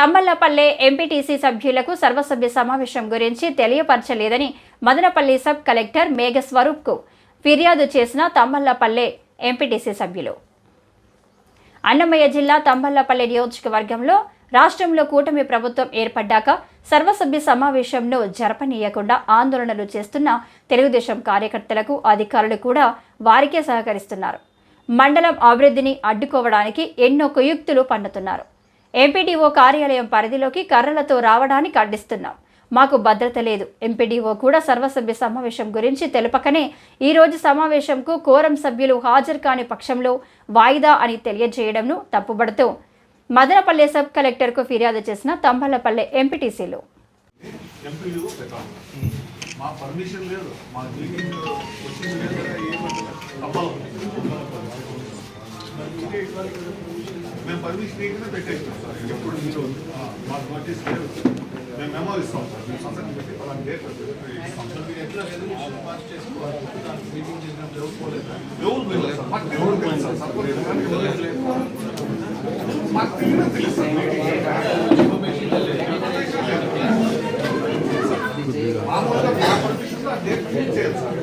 తమ్మల్లపల్లె MPTC సభ్యులకు సర్వసభ్య సమావేశం గురించి తెలియపరచలేదని మదనపల్లి సబ్ కలెక్టర్ మేఘస్వరూప్కు ఫిర్యాదు చేసిన తమ్మల్లపల్లె ఎంపీటీసీ సభ్యులు. అన్నమయ్య జిల్లా తంబల్లపల్లి నియోజకవర్గంలో రాష్ట్రంలో కూటమి ప్రభుత్వం ఏర్పడ్డాక సర్వసభ్య సమావేశంను జరపనీయకుండా ఆందోళనలు చేస్తున్న తెలుగుదేశం కార్యకర్తలకు అధికారులు కూడా వారికే సహకరిస్తున్నారు. మండలం అభివృద్ధిని అడ్డుకోవడానికి ఎన్నో కుయుక్తులు పన్నుతున్నారు. ఎంపీడీఓ కార్యాలయం పరిధిలోకి కర్రలతో రావడానికి అడ్డిస్తున్నాం. మాకు భద్రత లేదు. ఎంపీడీఓ కూడా సర్వసభ్య సమావేశం గురించి తెలుపకనే ఈ రోజు సమావేశంకు కోరం సభ్యులు హాజరు కాని పక్షంలో వాయిదా అని తెలియజేయడంను తప్పుబడుతూ మదనపల్లె సబ్ కలెక్టర్కు ఫిర్యాదు చేసిన తంబలపల్లె ఎంపీటీసీలు. మా పర్మిషన్ లేదు. మా మీటింగ్ వచ్చింది లేదు. మేము పర్మిషన్ ఇక్కడే పెట్టేస్తాం సార్ ఎప్పుడు మీరు ఆ, మాకు నోటీస్ లేదు మేము మెమో ఇస్తాం సార్ మేము సంతకం పెట్టి పలానా డేట్ ఇస్తాం సార్ మీరు ఎట్లా రెజల్యూషన్ పాస్ చేసుకోవాలి మీటింగ్ చేసినప్పుడు ఎవరు పోలేదు ఎవరు పోలేదు సార్ మాకు ఎవరు తెలుసు సార్ సపోజ్ మాకు తెలియదు తెలుసు సార్ మామూలుగా మా పర్మిషన్ ఆ డేట్ ఫిక్స్ చేయాలి సార్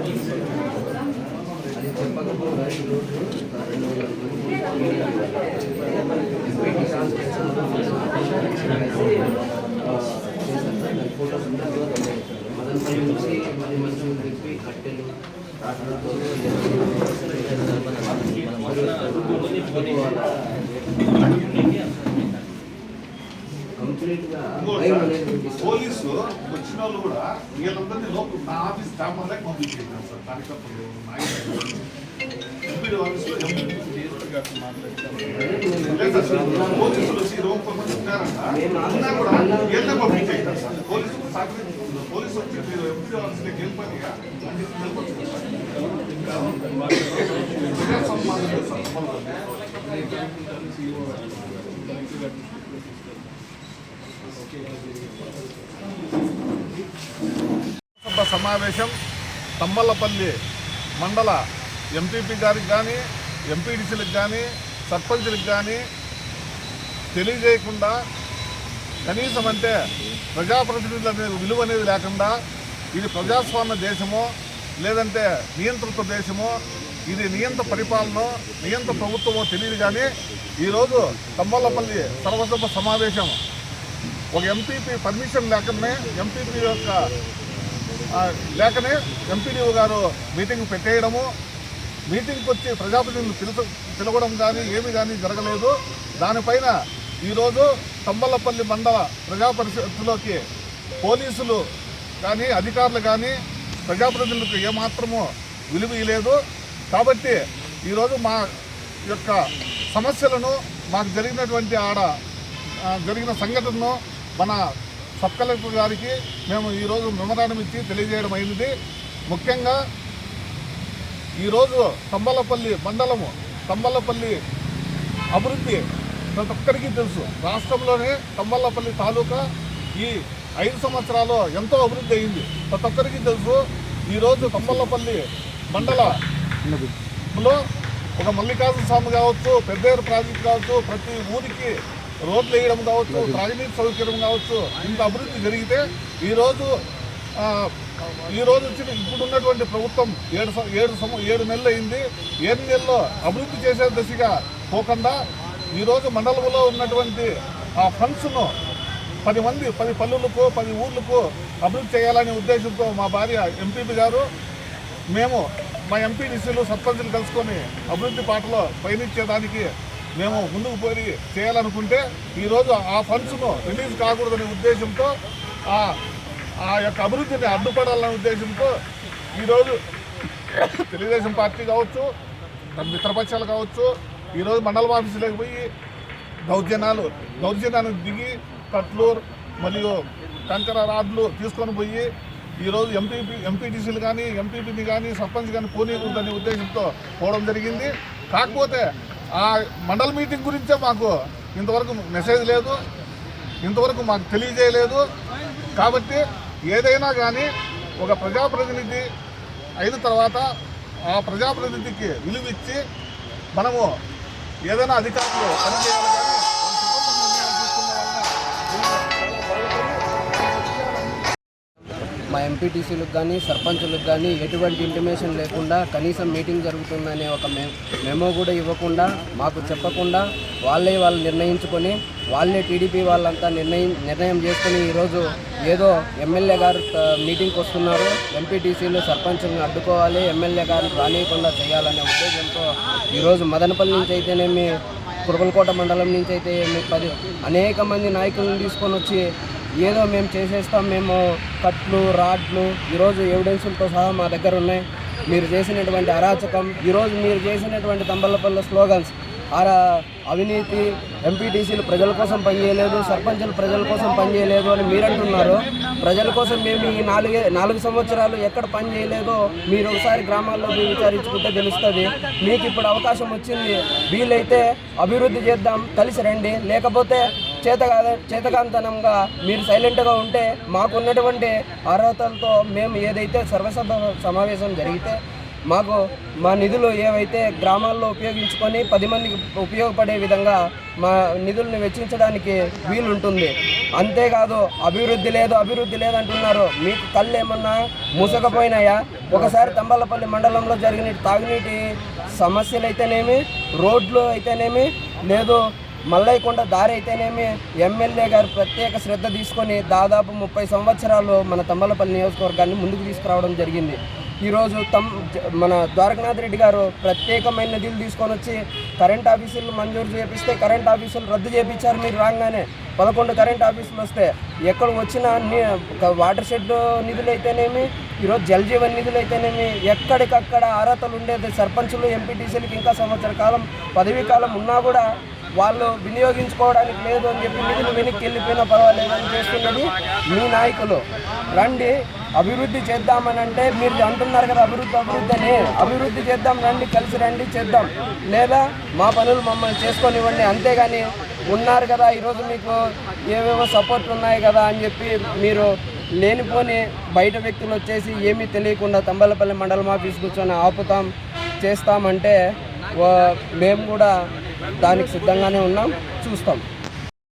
మదనపల్లి నుంచి పోలీసు వచ్చిన వాళ్ళు కూడా వీళ్ళందరినీ లోపల నా ఆఫీస్ స్టాఫ్ వల్లే సార్. తనకప్పుడు నాయకులు ఆఫీస్లో ముప్పై మంది ఉన్నారంట సార్ పోలీసు వచ్చి ఎంపీ ఆఫీస్లోకి వెళ్ళిపోయి సమావేశం తమ్మలపల్లి మండల ఎంపీపీ గారికి కానీ ఎంపీడీసీలకు కానీ సర్పంచ్లకు కానీ తెలియజేయకుండా కనీసం అంటే ప్రజాప్రతినిధుల అనేది విలువ అనేది లేకుండా ఇది ప్రజాస్వామ్య దేశమో లేదంటే నియంత్రిత దేశమో ఇది నియంత్ర పరిపాలన నియంత్ర ప్రభుత్వమో తెలియదు కానీ ఈరోజు తమ్మలపల్లి సర్వసభ సమావేశం ఒక ఎంపీపీ పర్మిషన్ లేకనే ఎంపీపీ యొక్క లేకనే ఎంపీడీఓ గారు మీటింగ్ పెట్టేయడము మీటింగ్కి వచ్చి ప్రజాప్రతినిధులు పిలుచ పిలవడం కానీ ఏమీ కానీ జరగలేదు. దానిపైన ఈరోజు తంబలపల్లి మండల ప్రజా పరిషత్తులోకి పోలీసులు కానీ అధికారులు కానీ ప్రజాప్రతినిధులకు ఏమాత్రము విలువ లేదు కాబట్టి ఈరోజు మా యొక్క సమస్యలను మాకు జరిగినటువంటి ఆడ జరిగిన సంఘటనను మన సబ్ కలెక్టర్ గారికి మేము ఈరోజు మెమరాండం ఇచ్చి తెలియజేయడం అయింది. ముఖ్యంగా ఈరోజు తంబలపల్లి మండలము తంబలపల్లి అభివృద్ధి ప్రతి ఒక్కరికి తెలుసు. రాష్ట్రంలోనే తంబలపల్లి తాలూకా ఈ ఐదు సంవత్సరాలు ఎంతో అభివృద్ధి అయింది. ప్రతి ఒక్కరికి తెలుసు ఈరోజు తంబలపల్లి మండలంలో ఒక మల్లికార్జున స్వామి కావచ్చు పెద్దేరు ప్రాజెక్ట్ కావచ్చు ప్రతి ఊరికి రోడ్లు వేయడం కావచ్చు త్రాగునీటి సౌకర్యం కావచ్చు ఇంత అభివృద్ధి జరిగితే ఈరోజు ఈరోజు ఈ రోజు వచ్చిన ఇప్పుడు ఉన్నటువంటి ప్రభుత్వం ఏడు ఏడు సం- ఏడు నెలలు అయింది. ఏడు నెలల్లో అభివృద్ధి చేసే దశగా పోకుండా ఈరోజు మండలంలో ఉన్నటువంటి ఆ ఫండ్స్ను పది మంది పది పల్లెలకు పది ఊర్లకు అభివృద్ధి చేయాలనే ఉద్దేశంతో మా భార్య ఎంపీపీ గారు మేము మా ఎంపీడీసీలు సర్పంచులు కలుసుకొని అభివృద్ధి పాటలో పయనించేదానికి మేము ముందుకు పోయి చేయాలనుకుంటే ఈరోజు ఆ ఫండ్స్ను రిలీజ్ కాకూడదనే ఉద్దేశంతో ఆ ఆ యొక్క అభివృద్ధిని అడ్డుపడాలనే ఉద్దేశంతో ఈరోజు తెలుగుదేశం పార్టీ కావచ్చు మిత్రపక్షాలు కావచ్చు ఈరోజు మండల ఆఫీసులోకి పోయి దౌర్జన్యాలు దౌర్జన్యానికి దిగి కట్లు మరియు కంకర రాడ్లు తీసుకొని పోయి ఈరోజు ఎంపీపీ ఎంపీటీసీలు కానీ ఎంపీపీని కానీ సర్పంచ్ కానీ పోనీయకూడదనే ఉద్దేశంతో పోవడం జరిగింది. కాకపోతే ఆ మండల మీటింగ్ గురించే మాకు ఇంతవరకు మెసేజ్ లేదు ఇంతవరకు మాకు తెలియజేయలేదు. కాబట్టి ఏదైనా కానీ ఒక ప్రజాప్రతినిధి అయిన తర్వాత ఆ ప్రజాప్రతినిధికి విలువ ఇచ్చి మనము ఏదైనా అధికారులు పనిచేయాలి కానీ మా ఎంపీటీసీలకు కానీ సర్పంచులకు కానీ ఎటువంటి ఇంటిమేషన్ లేకుండా కనీసం మీటింగ్ జరుగుతుందనే ఒక మెమో కూడా ఇవ్వకుండా మాకు చెప్పకుండా వాళ్ళే వాళ్ళు నిర్ణయించుకొని వాళ్ళే టీడీపీ వాళ్ళంతా నిర్ణయం నిర్ణయం చేసుకుని ఈరోజు ఏదో ఎమ్మెల్యే గారు మీటింగ్కి వస్తున్నారు. ఎంపీటీసీలు సర్పంచ్ని అడ్డుకోవాలి ఎమ్మెల్యే గారు రానియకుండా చేయాలనే ఉద్దేశంతో ఈరోజు మదనపల్లి నుంచి అయితేనేమి కురబలకోట మండలం నుంచి అయితే మీ పది అనేక మంది నాయకులను తీసుకొని వచ్చి ఏదో మేము చేసేస్తాం మేము కట్లు రాడ్లు ఈరోజు ఎవిడెన్సులతో సహా మా దగ్గర ఉన్నాయి. మీరు చేసినటువంటి అరాచకం ఈరోజు మీరు చేసినటువంటి తంబలపల్లి స్లోగన్స్ ఆరా అవినీతి ఎంపీటీసీలు ప్రజల కోసం పనిచేయలేదు సర్పంచులు ప్రజల కోసం పనిచేయలేదు అని మీరు అంటున్నారు ప్రజల కోసం మేము ఈ నాలుగే నాలుగు సంవత్సరాలు ఎక్కడ పని చేయలేదో మీరు ఒకసారి గ్రామాల్లో మీరు విచారించుకుంటే తెలుస్తుంది. మీకు ఇప్పుడు అవకాశం వచ్చింది. వీలైతే అభివృద్ధి చేద్దాం కలిసి రండి. లేకపోతే చేత చేతకాంతనంగా మీరు సైలెంట్గా ఉంటే మాకున్నటువంటి అర్హతలతో మేము ఏదైతే సర్వసభ సమావేశం జరిగితే మాకు మా నిధులు ఏవైతే గ్రామాల్లో ఉపయోగించుకొని పది మందికి ఉపయోగపడే విధంగా మా నిధుల్ని వెచ్చించడానికి వీలుంటుంది. అంతేకాదు అభివృద్ధి లేదు అభివృద్ధి లేదంటున్నారు. మీకు కళ్ళు ఏమన్నా మూసకపోయినాయా? ఒకసారి తంబలపల్లి మండలంలో జరిగిన తాగునీటి సమస్యలు అయితేనేమి రోడ్లు అయితేనేమి లేదు మల్లయ్యకొండ దారి అయితేనేమి ఎమ్మెల్యే గారు ప్రత్యేక శ్రద్ధ తీసుకొని దాదాపు ముప్పై సంవత్సరాలు మన తమ్మలపల్లి నియోజకవర్గాన్ని ముందుకు తీసుకురావడం జరిగింది. ఈరోజు తమ్ మన ద్వారకనాథ్ రెడ్డి గారు ప్రత్యేకమైన నిధులు తీసుకొని వచ్చి కరెంట్ ఆఫీసులు మంజూరు చేపిస్తే కరెంట్ ఆఫీసులు రద్దు చేపించారు మీరు రాగానే. పదకొండు కరెంట్ ఆఫీసులు వస్తే ఎక్కడ వచ్చిన వాటర్ షెడ్ నిధులు అయితేనేమి ఈరోజు జల్ జీవన్ నిధులు అయితేనేమి ఎక్కడికక్కడ అర్హతలు ఉండేది సర్పంచులు ఎంపీటీసీలకు ఇంకా సంవత్సర కాలం పదవీ కాలం ఉన్నా కూడా వాళ్ళు వినియోగించుకోవడానికి లేదు అని చెప్పి నిధులు వెనక్కి వెళ్ళిపోయినా పర్వాలేదని చేస్తున్నది మీ నాయకులు. రండి అభివృద్ధి చేద్దామని అంటే మీరు అంటున్నారు కదా అభివృద్ధి అభివృద్ధి అని. అభివృద్ధి చేద్దాం రండి కలిసి రండి చేద్దాం. లేదా మా పనులు మమ్మల్ని చేసుకొనివ్వండి అంతేగాని ఉన్నారు కదా ఈరోజు మీకు ఏవేవో సపోర్ట్ ఉన్నాయి కదా అని చెప్పి మీరు లేనిపోని బయట వ్యక్తులు వచ్చేసి ఏమీ తెలియకుండా తంబలపల్లి మండలం ఆఫీస్ కూర్చొని ఆపుతాం చేస్తామంటే మేము కూడా దానికి సిద్ధంగానే ఉన్నాం చూస్తాం.